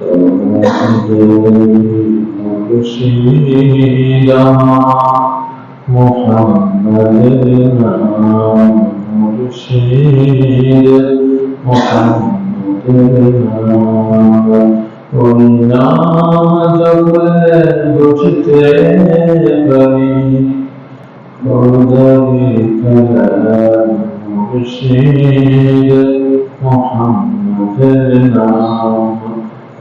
توحد مرشدنا محمدنا مرشد محمدنا وإنا جبل بجتے کری خدای کلام مرشد محمدنا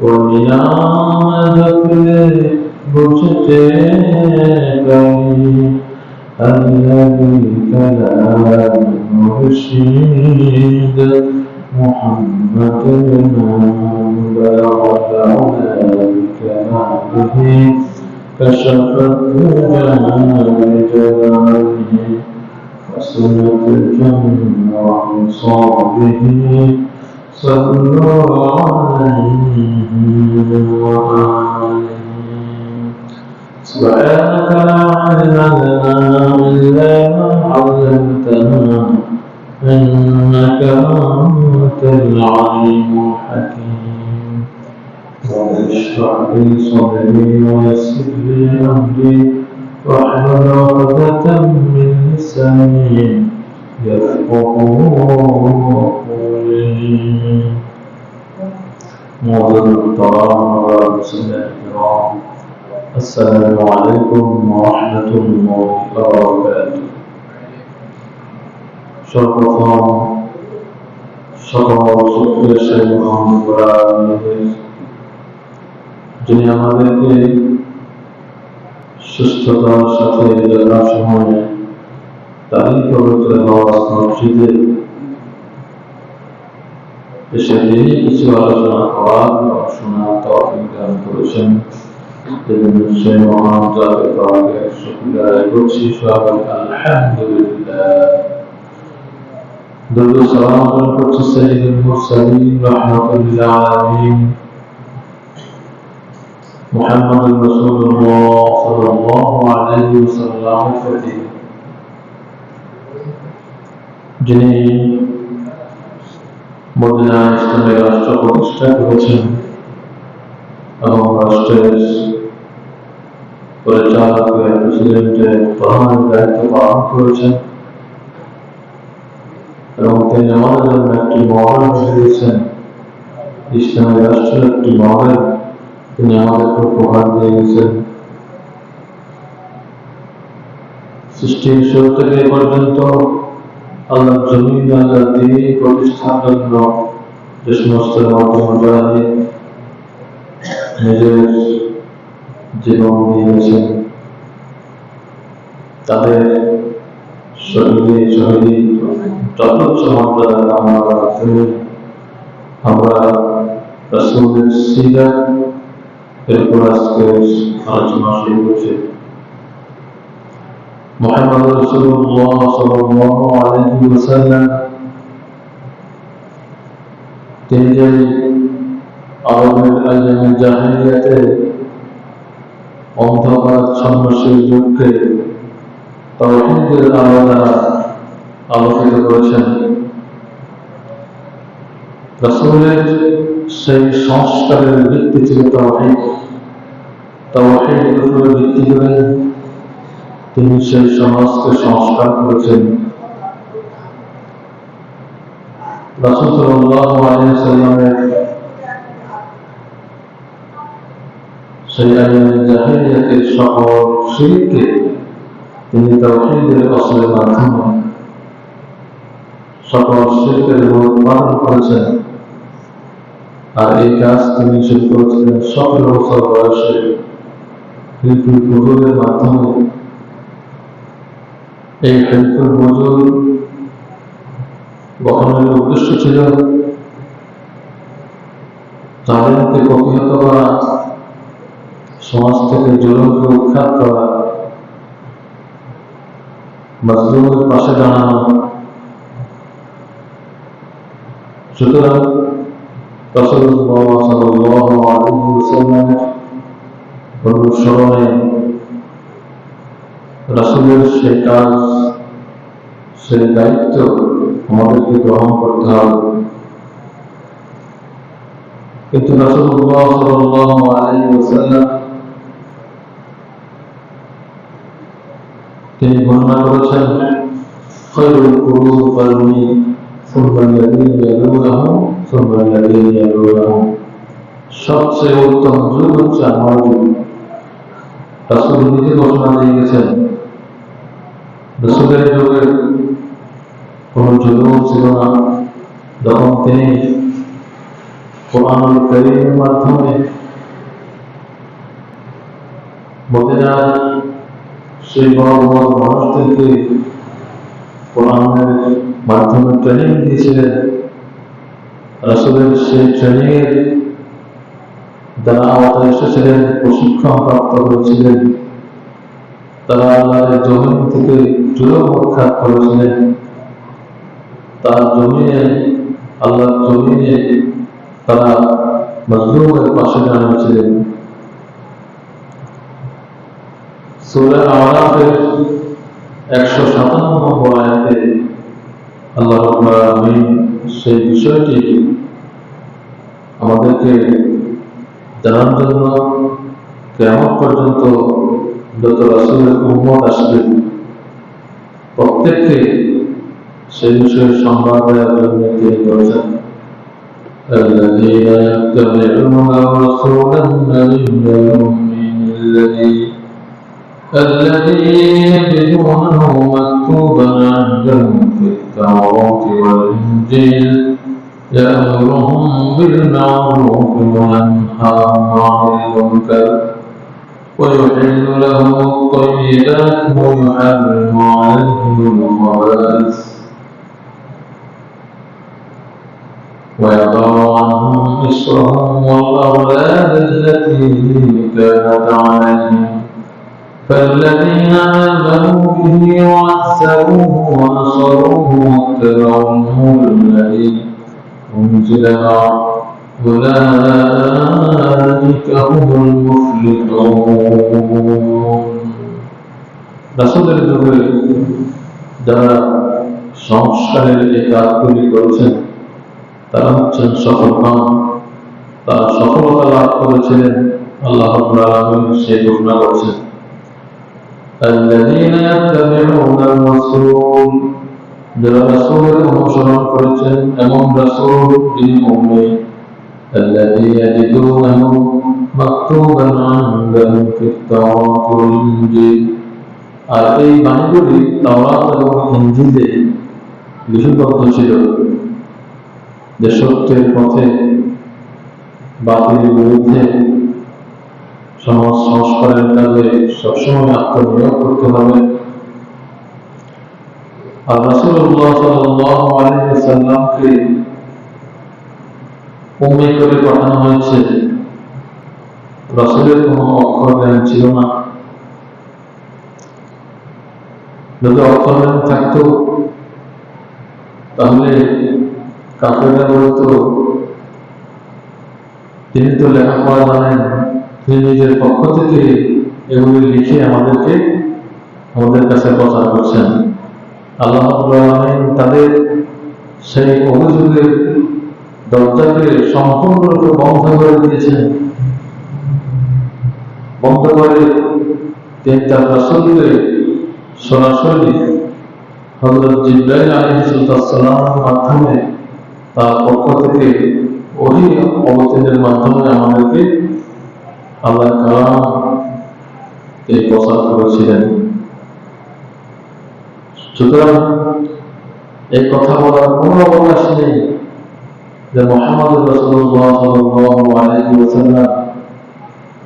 وليعذب بشتاكي الذي كلامه رشيد محمد من بلغت عليك نعمه كشفت بجلاله وسنة الجنة وعن صعبه وانصابه صلوا عليه وآله سبحانك لا علم لنا إلا ما علمتنا إنك أنت العليم الحكيم. رب اشرح لي صدري ويسر لي أمري واحلل عقدة من لساني يفقه قولي معظم الطعام والرسل الكرام السلام عليكم ورحمة الله وبركاته সর্বপ্রথম সকল শুক্রের সেই মহান কোরআনের যিনি আমাদেরকে সুস্থতার সাথে যথা সময়ে তারই পবিত্র হওয়া মসজিদে এসে তিনি কিছু আলোচনা করার বা শোনার তফিক দান করেছেন এজন্য সেই মহান জাতের পাকে শুক্রিয়া আদায় করছি সবাই আলহামদুলিল্লাহ درود السلام عليكم سيد المرسلين رحمة للعالمين محمد رسول الله صلى الله عليه وسلم الفتيح যিনি মদিনা ইসলামের রাষ্ট্র প্রতিষ্ঠা করেছেন এবং রাষ্ট্রের পরিচালক প্রেসিডেন্টের প্রধান দায়িত্ব পালন করেছেন এবং তিনি আমাদের জন্য একটি মডেল হয়ে দিয়েছেন ইসলামী রাষ্ট্রের একটি মডেল তিনি আমাদেরকে উপহার দিয়ে গেছেন সৃষ্টির শুরু থেকে এ পর্যন্ত আল্লাহ জমিন আল্লাহ দিন প্রতিষ্ঠার জন্য যে সমস্ত মুজাহিদ নিজের জীবন দিয়েছেন তাদের শহীদে শহীদ যথেচ্ছ মর্যাদা কামনা করাতে আমরা রসুলের সিরাত এরপর আজকে আলোচনা শুরু করছি। মোহাম্মদ রসুল্লাহ সাল্লাল্লাহু আলাইহি ওয়াসাল্লাম, তিনি যে আরবের আইয়ামে জাহিলিয়াতে অন্ধকার ছন্নশীল যুগকে তৌহিদের আলো দ্বারা আলোকিত করেছেন। রসুলের সেই সংস্কারের ভিত্তি ছিল তৌহিদ। উপরে ভিত্তি করে তিনি সেই সমাজকে সংস্কার করেছেন। সকল শিরকে তিনি অসলের মাধ্যমে সকল শিল্পের উৎপাদন করেছেন। আর এই কাজ তিনি শুরু করেছিলেন সতেরো বছর বয়সে হিলফুল মাধ্যমে। এই হিলফুল বুজুর গঠনের উদ্দেশ্য ছিল জালেমকে প্রতিহত করা, সমাজ থেকে জুলুমকে উৎখাত করা, মজলুমের পাশে দাঁড়ানো। সুতরাং অনুসরণে সেই কাজ সেই দায়িত্ব আমাদেরকে গ্রহণ করতে হবে। কিন্তু তিনি বর্ণনা করেছেন সবচেয়ে উত্তম যুগ হচ্ছে আমার যুগ। রাসূল নিজে ঘোষণা দিয়ে গেছেন, রাসূলের যুগে কোনো জুলুম ছিল না। যখন তিনি কোরআনুল কারীমের মাধ্যমে মদিনার সেই বড় মানুষদেরকে কোরআনের মাধ্যমে ট্রেনিং দিয়েছিলেন, রাসূলের সেই ট্রেনিং এর যারা আওতায় এসেছিলেন, প্রশিক্ষণ প্রাপ্ত হয়েছিলেন। তারা আল্লাহর জমিন থেকে জুলুম উৎখাত করেছিলেন। তার জমিনে, আল্লাহর জমিনে তারা মজলুমের পাশে দাঁড়িয়েছিলেন। একশো সাতান্ন নম্বর আয়াতে আল্লাহ রাব্বুল সেই বিষয়টি আমাদেরকে জানার জন্য কেমন পর্যন্ত যত রাসূলের উম্মত আসবে, প্রত্যেককে সেই বিষয়ে সংবাদ দেওয়ার জন্য তিনি করেছেন الذين يتبعون الرسول النبي الأمي الذي الذي يجدونه مكتوبا عندهم في التوراة والإنجيل يأمرهم بالمعروف وينهاهم عن المنكر ويحل لهم الطيبات ويحرم عليهم الخبائث ويضع عنهم إصرهم والأغلال التي كانت عليهم فالذين آمنوا به وعزروه ونصروه واتبعوا النور الذي أنزل معه أولئك هم المفلحون রাসূলের যুগে যারা সংস্কারের এই কাজগুলি করেছেন তারা হচ্ছেন সফল হন তারা সফলতা লাভ করেছিলেন আল্লাহ রাব্বুল আলামিন সেই ঘোষণা করেছেন الذين يتبعون الرسول যারা রাসূলের অনুসরণ করেছেন এমন রাসূল যিনি উম্মি الذي يجدونه مكتوبا عندهم في التوراة والإنجيل আর এই বাণীগুলি তাওরাত এবং ইনজিলে লিপিবদ্ধ ছিল যে সত্যের পথে, বাতিলের বিরুদ্ধে, সমাজ সংস্কারের কাজে সবসময় আত্মনিয়োগ করতে হবে। আর রাসূলুল্লাহ সাল্লাল্লাহু আলাইহি সাল্লামকে করে পাঠানো হয়েছে। রাসূলের কোনো অক্ষর জ্ঞান ছিল না। যদি অক্ষর জ্ঞান থাকতো, তাহলে কাফেররা বলতো তিনি তো লেখাপড়া জানেন। তিনি নিজের পক্ষ থেকে এগুলি লিখে আমাদেরকে, আমাদের কাছে প্রচার করছেন। আল্লাহ তাদের সেই অভিযোগের দরজাকে সম্পূর্ণরূপে বন্ধ করে দিয়েছেন। বন্ধ করে তিনি তার রাসূলকে সরাসরি হযরত জিবরাইল আলাইহিস সালামের মাধ্যমে পক্ষ থেকে অবতীর্ণের মাধ্যমে আমাদেরকে আল্লাহ কালাম প্রচার করেছিলেন। সুতরাং এই কথা বলার কোনো অবকাশ নেই যে মোহাম্মদ রসুল্লাহ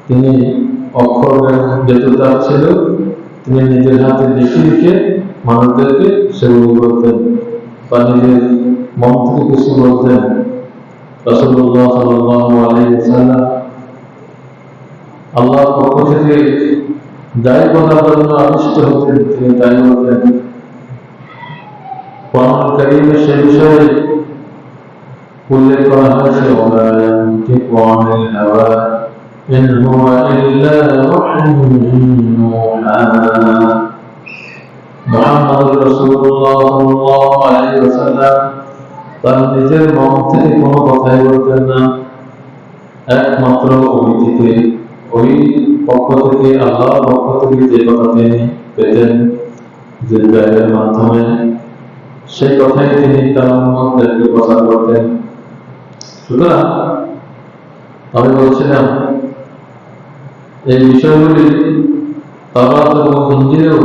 তিনি অক্ষর যেতে চাচ্ছিল তিনি নিজের হাতে লিখে লিখে মানুষদেরকে সেগুলো করতেন বা নিজের মন থেকে কিছু বলতেন রাসূলুল্লাহ সাল্লাল্লাহু আলাইহি ওয়াসাল্লাম আল্লাহর পক্ষ থেকে যাই বলার জন্য আবিষ্ট হতেন তিনি তাই বলতেন কোরআন কারীমে সে বিষয়ে উল্লেখ করা হয়েছে ওমা ইয়ানতিকু আনিল হাওয়া ইন হুয়া ইল্লা ওয়াহয়ুন ইউহা মুহাম্মদ রাসূলুল্লাহ সাল্লাল্লাহু আলাইহি ওয়াসাল্লাম তার নিজের মন থেকে কোনো কথাই বলতেন না। একমাত্র ওই ওই পক্ষ থেকে, আল্লাহর পক্ষ থেকে যে কথা তিনি পেতেন যে জায়গার মাধ্যমে, সেই কথাই তিনি তার উন্মতদেরকে প্রচার করতেন। সুতরাং আমি বলছিলাম, এই বিষয়গুলি তাওরাত এবং ইঞ্জিলেও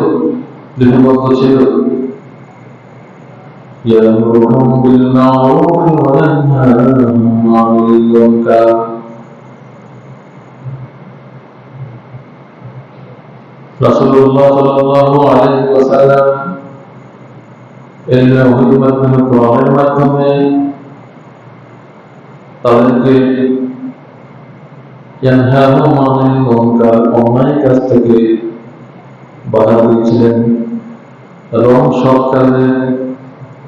লিপিবদ্ধ ছিল। يأمرهم بالمعروف وينهاهم عن المنكر রাসূলুল্লাহ সাল্লাল্লাহু আলাইহি ওয়াসাল্লাম এর ওহির মাধ্যমে কোরআনের মাধ্যমে তাদেরকে ইয়ানহাহুম আনিল মুনকার অন্যায় কাজ থেকে বাধা দিয়েছিলেন এবং সৎ কাজে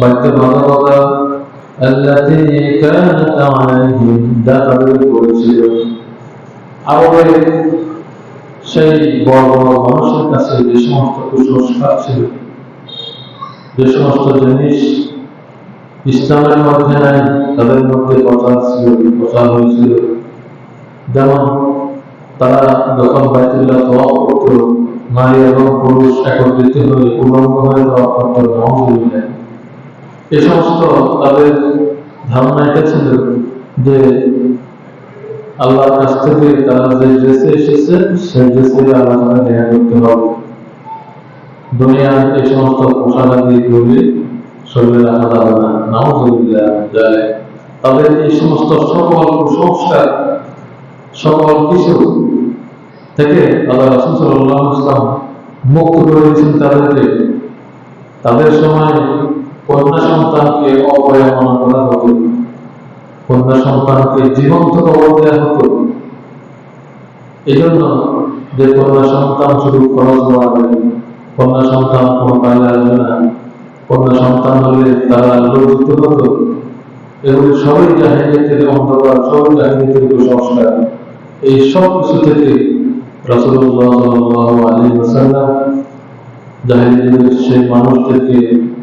বাধ্যবাধকতা التي كانت عليهم যা তাদের করেছিল আরবের সেই বড় বড় মানুষের কাছে যে সমস্ত কুসংস্কার ছিল যে সমস্ত জিনিস ইসলামের মধ্যে নাই তাদের মধ্যে প্রচার ছিল প্রচার হয়েছিল যেমন তারা যখন বাইতুল্লাহ তওয়াফ করত নারী এবং পুরুষ একত্রিত হয়ে উলঙ্গ হয়ে তওয়াফ করত নওয়াজুবিল্লাহ এ সমস্ত তাদের ধারণা এটা ছিল যে আল্লাহর কাছ থেকে তারা যে ড্রেসে এসেছে, সেই ড্রেসে আল্লাহ দেখা করতে হবে। দুনিয়ার এই সমস্ত পোশাকাদি গুলি শরীরে রাখা যাবে না। নাউজুবিল্লাহ যায় তাদের এই সমস্ত সকল কুসংস্কার সকল কিছু থেকে আল্লাহ রাসূল আলাইহি মুক্ত করে দিয়েছেন তাদেরকে। তাদের সময় কন্যা সন্তানকে অপয়ামনা করা হতো। কন্যা সন্তানকে জীবন্ত কবর দেওয়া হতো। এই যে কন্যা সন্তান শুধু খরচ বাড়াবে কন্যা সন্তান কোনো কাজে আসবে না। কন্যা সন্তান হলে তারা লজ্জিত হতো। এগুলি সবই জাহিনিয়তের অন্ধকার, সবই জাহিনিয়তের কুসংস্কার। এই সব কিছু থেকে রাসূলুল্লাহ সাল্লাল্লাহু আলাইহি ওয়াসাল্লাম জাহিলিয়াতের সেই মানুষদেরকে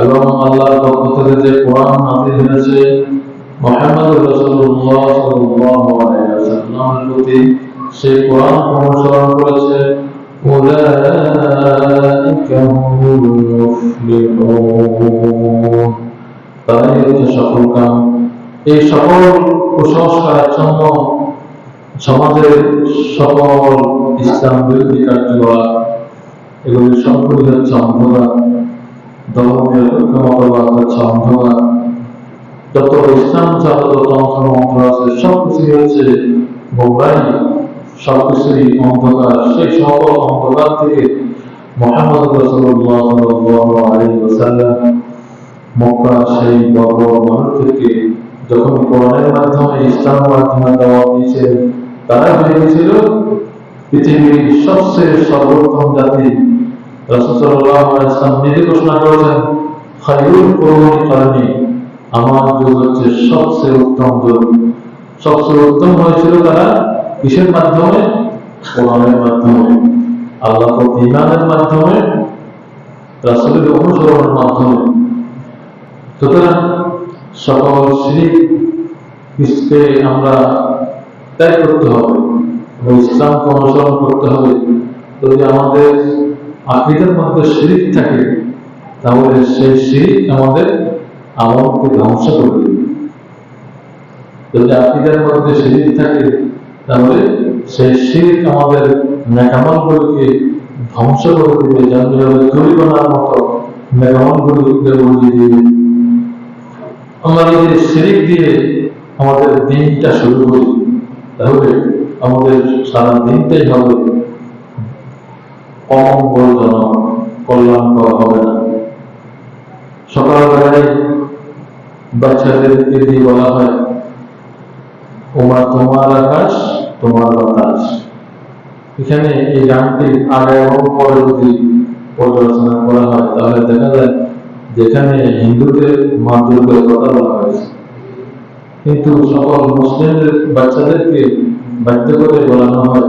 এবং আল্লাহর পক্ষ থেকে যে কোরআন নাযিল হয়েছে মুহাম্মদ রাসূলুল্লাহ সাল্লাল্লাহু আলাইহি ওয়াসাল্লামের প্রতি সেই কোরআন অনুসরণ করেছে, উলাইকা হুমুল মুফলিহুন। কাম। এই সকল কুসংস্কারাচ্ছন্ন সমাজের সকল ইসলাম বিরোধী কার্যকলাপ, এগুলি সবগুলি হচ্ছে ইসলাম থেকে যখন কোরআনের মাধ্যমে, ইসলামের মাধ্যমে দাওয়াত দিয়েছিলেন তারা হয়ে পৃথিবীর সবচেয়ে সর্বোত্তম জাতি নিজে ঘোষণা করেছেন কারণী আমার যুগ হচ্ছে সবচেয়ে উত্তম যুগ। সবচেয়ে উত্তম হয়েছিল তারা কিসের মাধ্যমে? কোরআনের মাধ্যমে। আল্লাহ ইমানের মাধ্যমে, রাসূলের অনুসরণের মাধ্যমে। সুতরাং সকল শিরিক ইসকে আমরা ত্যাগ করতে হবে ইসলামকে অনুসরণ করতে হবে। যদি আমাদের আকিদের মধ্যে শিরিক থাকে, তাহলে সেই শিরিক আমাদের আমলকে ধ্বংস করে দেবে। যদি আকিদের মধ্যে শিরিক থাকে, তাহলে সেই শিরিক আমাদের নেকামলগুলিকে ধ্বংস করে দিবে, যার যেভাবে তুলিকোনার মতো নেকামলগুলিকে উড়িয়ে দিবে। আমরা যদি শিরিক দিয়ে আমাদের দিনটা শুরু করি। তাহলে আমাদের সারা দিনটাই হবে বাচ্চাদেরকে দিয়ে বলা হয়, ওমা, তোমার আকাশ, তোমার বাতাস। এখানে এই গানটি আগে এবং পরে যদি পর্যালোচনা করা হয়, তাহলে দেখা যায় যেখানে হিন্দুদের মা দুর্গের কথা বলা হয়েছে। কিন্তু সকল মুসলিমদের বাচ্চাদেরকে বাধ্য করে বলানো হয়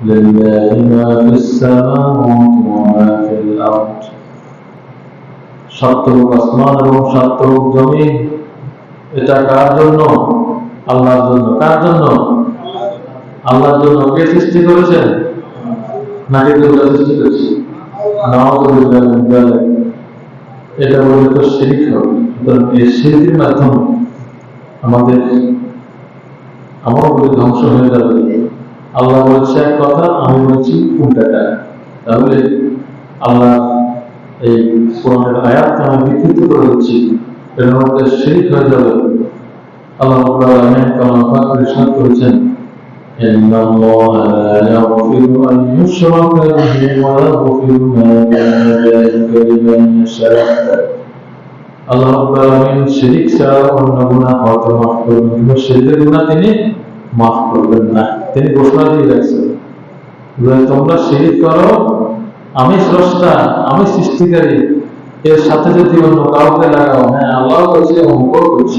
মা ফিস সামাওয়াতি ওয়া মা ফিল আরদ সাতরূপ আসমান এবং সাতরূপ জমিন, এটা কার জন্য? আল্লাহর জন্য। কার জন্য? আল্লাহর জন্য। কে সৃষ্টি করেছেন? নাকি দুর্গা সৃষ্টি করেছে। এটা বলে তো হবে। সুতরাং এই শিরিকের মাধ্যমে আমাদের আমলগুলি ধ্বংস হয়ে যাবে। আল্লাহ বলছে এক কথা আমি বলছি উল্টাটা তাহলে আল্লাহ এই কোরআনের আয়াতকে আমি বিকৃত করে দিচ্ছি এর মধ্যে শিরিক হয়ে যাবে আল্লাহ রাব্বুল আলামিন কালাম পাক ইরশাদ করেছেন إن الله لا يغفر أن يشرك به ويغفر ما دون ذلك لمن يشاء আল্লাহ রাব্বুল আলামিন শিরিক ছাড়া অন্য গুনাহ হয়তো মাফ করবেন কিন্তু শিরকের গুনাহ তিনি মাফ করবেন না তিনি ঘোষণা দিয়ে রাখছেন তোমরা শিরিক করো, আমি স্রষ্টা, আমি সৃষ্টিকারী। এর সাথে যদি অন্য কাউকে লাগাও। হ্যাঁ আল্লাহ বলছে অঙ্ক করছে।